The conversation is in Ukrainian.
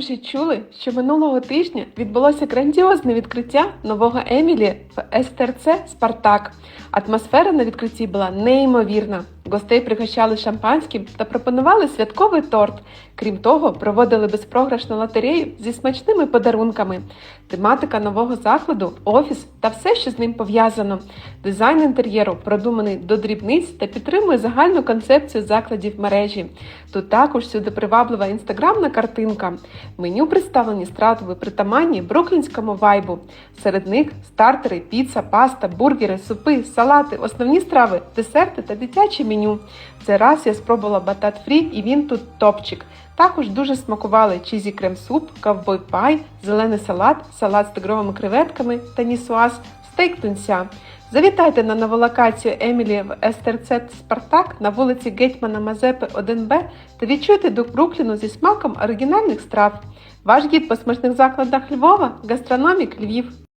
вже чули, що минулого тижня відбулося грандіозне відкриття нового Емілі в СТРЦ Спартак. Атмосфера на відкритті була неймовірна. Гостей пригощали шампанським та пропонували святковий торт. Крім того, проводили безпрограшну лотерею зі смачними подарунками. Тематика нового закладу, офіс та все, що з ним пов'язано. Дизайн інтер'єру продуманий до дрібниць та підтримує загальну концепцію закладів мережі. Тут також сюди приваблива інстаграмна картинка. Меню представлені стратові притаманні бруклінському вайбу. Серед них стартери, піца, паста, бургери, супи, салати, основні страви, десерти та дитяче меню. Цей раз я спробувала батат фрі і він тут топчик. Також дуже смакували чізі крем-суп, ковбой пай, зелений салат, салат з тигровими креветками та нісуаз, стейк тунця. Завітайте на нову локацію Емілі в СТРЦ Спартак на вулиці Гетьмана Мазепи 1Б та відчуйте дух Брукліну зі смаком оригінальних страв. Ваш гід по смачних закладах Львова – гастрономік Львів.